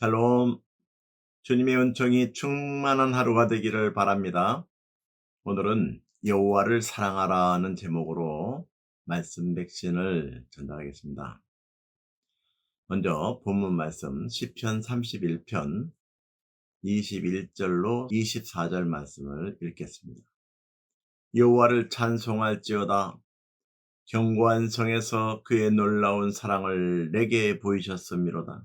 샬롬. 주님의 은총이 충만한 하루가 되기를 바랍니다. 오늘은 여호와를 사랑하라는 제목으로 말씀 백신을 전달하겠습니다. 먼저 본문 말씀 시편 31편 21절로 24절 말씀을 읽겠습니다. 여호와를 찬송할지어다 견고한 성에서 그의 놀라운 사랑을 내게 보이셨음이로다.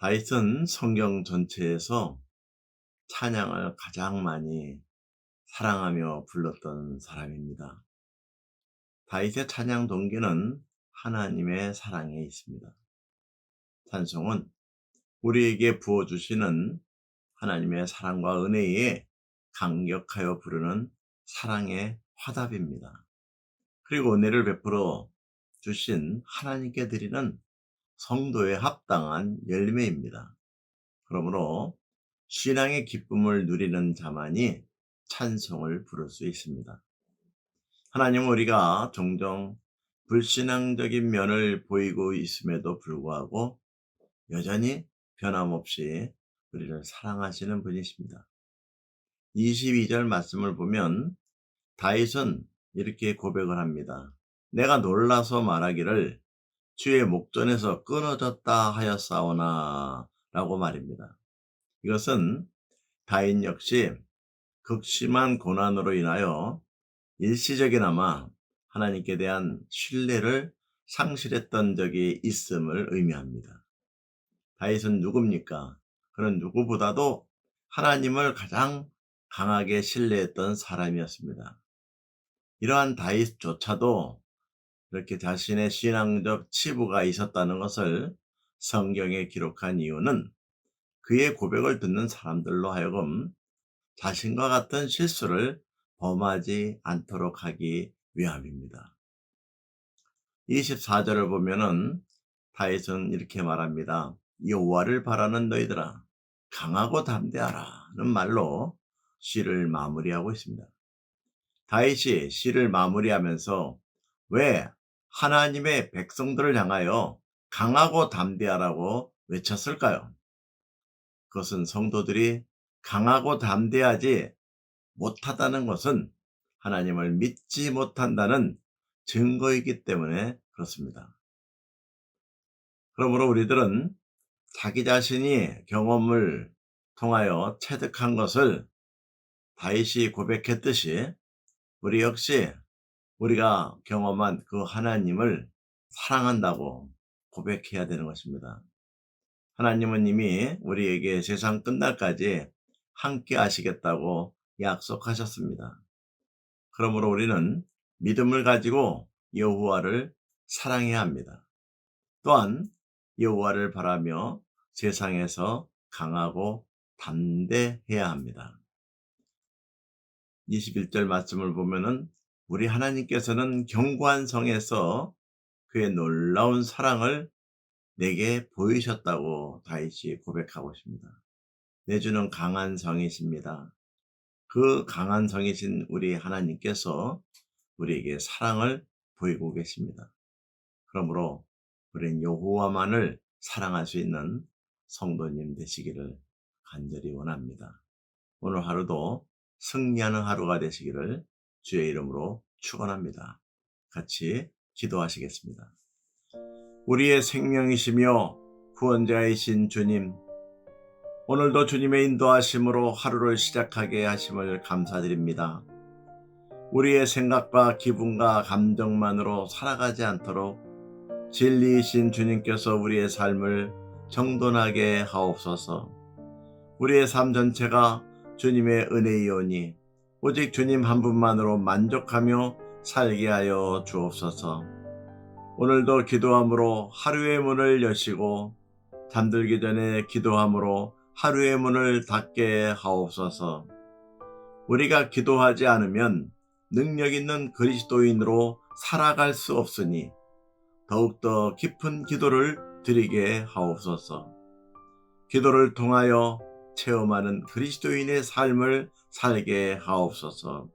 다윗은 성경 전체에서 찬양을 가장 많이 사랑하며 불렀던 사람입니다. 다윗의 찬양 동기는 하나님의 사랑에 있습니다. 찬송은 우리에게 부어주시는 하나님의 사랑과 은혜에 감격하여 부르는 사랑의 화답입니다. 그리고 은혜를 베풀어 주신 하나님께 드리는 성도에 합당한 열매입니다. 그러므로 신앙의 기쁨을 누리는 자만이 찬송을 부를 수 있습니다. 하나님은 우리가 종종 불신앙적인 면을 보이고 있음에도 불구하고 여전히 변함없이 우리를 사랑하시는 분이십니다. 22절 말씀을 보면 다윗은 이렇게 고백을 합니다. 내가 놀라서 말하기를 주의 목전에서 끊어졌다 하였사오나 라고 말입니다. 이것은 다인 역시 극심한 고난으로 인하여 일시적이나마 하나님께 대한 신뢰를 상실했던 적이 있음을 의미합니다. 다윗은 누굽니까? 그는 누구보다도 하나님을 가장 강하게 신뢰했던 사람이었습니다. 이러한 다윗조차도 이렇게 자신의 신앙적 치부가 있었다는 것을 성경에 기록한 이유는 그의 고백을 듣는 사람들로 하여금 자신과 같은 실수를 범하지 않도록 하기 위함입니다. 24절을 보면은 다윗은 이렇게 말합니다. 여호와를 바라는 너희들아 강하고 담대하라는 말로 시를 마무리하고 있습니다. 다윗이 시를 마무리하면서 왜 하나님의 백성들을 향하여 강하고 담대하라고 외쳤을까요? 그것은 성도들이 강하고 담대하지 못하다는 것은 하나님을 믿지 못한다는 증거이기 때문에 그렇습니다. 그러므로 우리들은 자기 자신이 경험을 통하여 체득한 것을 다윗이 고백했듯이 우리 역시 우리가 경험한 그 하나님을 사랑한다고 고백해야 되는 것입니다. 하나님은 이미 우리에게 세상 끝날까지 함께 하시겠다고 약속하셨습니다. 그러므로 우리는 믿음을 가지고 여호와를 사랑해야 합니다. 또한 여호와를 바라며 세상에서 강하고 담대해야 합니다. 21절 말씀을 보면은 우리 하나님께서는 견고한 성에서 그의 놀라운 사랑을 내게 보이셨다고 다윗이 고백하고 있습니다. 내 주는 강한 성이십니다. 그 강한 성이신 우리 하나님께서 우리에게 사랑을 보이고 계십니다. 그러므로 우리는 여호와만을 사랑할 수 있는 성도님 되시기를 간절히 원합니다. 오늘 하루도 승리하는 하루가 되시기를 주의 이름으로 축원합니다. 같이 기도하시겠습니다. 우리의 생명이시며 구원자이신 주님, 오늘도 주님의 인도하심으로 하루를 시작하게 하심을 감사드립니다. 우리의 생각과 기분과 감정만으로 살아가지 않도록 진리이신 주님께서 우리의 삶을 정돈하게 하옵소서. 우리의 삶 전체가 주님의 은혜이오니 오직 주님 한 분만으로 만족하며 살게 하여 주옵소서. 오늘도 기도함으로 하루의 문을 여시고 잠들기 전에 기도함으로 하루의 문을 닫게 하옵소서. 우리가 기도하지 않으면 능력 있는 그리스도인으로 살아갈 수 없으니 더욱더 깊은 기도를 드리게 하옵소서. 기도를 통하여 체험하는 그리스도인의 삶을 살게 하옵소서.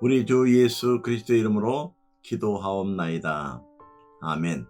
우리 주 예수 그리스도 이름으로 기도하옵나이다. 아멘.